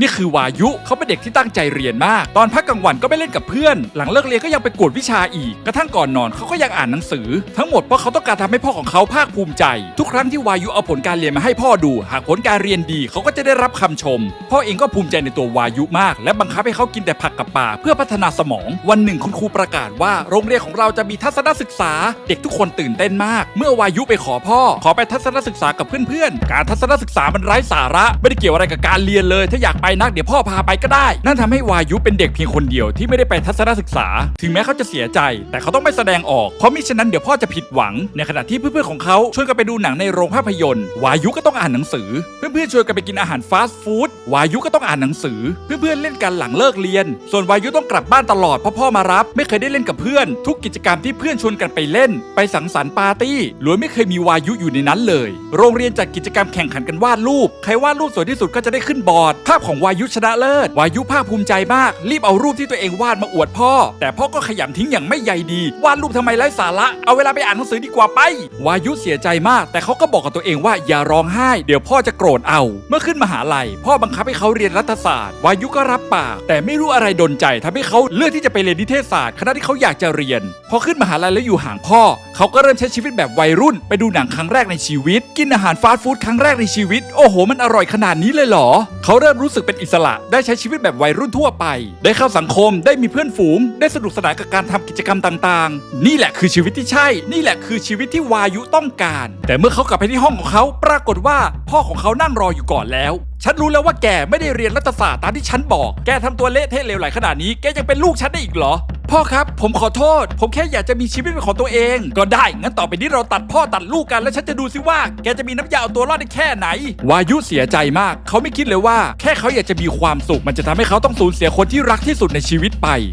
นี่คือวายุเขาเป็นเด็กที่ตั้งใจเรียนมาก ตอนพักกลางวันก็ไปเล่นกับเพื่อน หลังเลิกเรียนก็ยังไปกวดวิชาอีก กระทั่งก่อนนอนเขาก็ยังอ่านหนังสือ ทั้งหมดเพราะเขาต้องการทำให้พ่อของเขาภาคภูมิใจ ทุกครั้งที่วายุเอาผลการเรียนมาให้พ่อดู หากผลการเรียนดีเขาก็จะได้รับคำชม พ่อเองก็ภูมิใจในตัววายุมาก และบังคับให้เขากินแต่ผักกับปลาเพื่อพัฒนาสมอง วันหนึ่งคุณครูประกาศว่าโรงเรียนของเราจะมีทัศนศึกษา เด็กทุกคนตื่นเต้นมาก เมื่อวายุไปขอพ่อ ขอไปทัศนศึกษากับเพื่อนๆ การทัศนศึกษามันไร้สาระ ไม่ได้เกี่ยวอะไรกับการเรียนเลย ถ้าอยากไปนักเดี๋ยวพ่อพาไปก็ได้ นั่นทำให้วายุเป็นเด็กเพียงคนเดียวที่ไม่ได้ไปทัศนศึกษา ถึงแม้เขาจะเสียใจ แต่เขาต้องไม่แสดงออกเพราะมิฉะนั้นเดี๋ยวพ่อจะผิดหวัง ในขณะที่เพื่อนๆของเขาชวนกันไปดูหนังในโรงภาพยนตร์ วายุก็ต้องอ่านหนังสือ เพื่อนๆชวนกันไปกินอาหารฟาสต์ฟู้ดวายุก็ต้องอ่านหนังสือ เพื่อนๆเล่นกันหลังเลิกเรียน ส่วนวายุต้องกลับบ้านตลอดเพราะพ่อมารับ ไม่เคยได้เล่นกับเพื่อน ทุกกิจกรรมที่เพื่อนชวนกันไปเล่น ไปสังสรรค์ปาร์ตี้ล้วนไม่เคยมีวายุอยู่ในนั้นเลย โรงเรียนจัดกิจกรรมแข่งขันกันวาดรูป ใครวาดรูปสวยที่สุดก็จะได้ขึ้นบอร์ดภาพของวายุชนะเลิศ วายุภาคภูมิใจมาก รีบเอารูปที่ตัวเองวาดมาอวดพ่อ แต่พ่อก็ขยำทิ้งอย่างไม่ใยดี วาดรูปทำไมไร้สาระ เอาเวลาไปอ่านหนังสือดีกว่าไป วายุเสียใจมาก แต่เขาก็บอกกับตัวเองว่าอย่าร้องไห้ เดี๋ยวพ่อจะโกรธเอา เมื่อขึ้นมหาลัย พ่อบังคับให้เขาเรียนรัฐศาสตร์ วายุก็รับปาก แต่ไม่รู้อะไรดนใจทำให้เขาเลือกที่จะไปเรียนนิเทศศาสตร์คณะที่เขาอยากจะเรียน พอขึ้นมหาลัยแล้วอยู่ห่างพ่อ เขาก็เริ่มใช้ชีวิตแบบวัยรุ่น ไปดูหนังครั้งแรกในชีวิต กินอาหารฟาสต์ฟู้ดครั้งแรกในชีวิต โอ้โห มันอร่อยขนาดนี้เลยเหรอ เขาเริ่มรู้สึกเป็นอิสระ ได้ใช้ชีวิตแบบวัยรุ่นทั่วไป ได้เข้าสังคม ได้มีเพื่อนฝูง ได้สนุกสนานกับการทำกิจกรรมต่างๆ นี่แหละคือชีวิตที่ใช่ นี่แหละคือชีวิตที่วายุต้องการ แต่เมื่อเขากลับไปที่ห้องของเขา ปรากฏว่าพ่อของเขานั่งรออยู่ก่อนแล้วฉันรู้แล้วว่าแกไม่ได้เรียนรัฐศาสตร์ตามที่ฉันบอก แกทำตัวเละเทะเลวไหลขนาดนี้ แกยังเป็นลูกฉันได้อีกเหรอ พ่อครับ ผมขอโทษ ผมแค่อยากจะมีชีวิตเป็นของตัวเอง ก็ได้ งั้นต่อไปนี้เราตัดพ่อตัดลูกกัน แล้วฉันจะดูซิว่า แกจะมีน้ำยาเอาตัวรอดได้แค่ไหน วายุเสียใจมาก เขาไม่คิดเลยว่า แค่เขาอยากจะมีความสุข มันจะทำให้เขาต้องสูญเสียคนที่รักที่สุดในชีวิตไป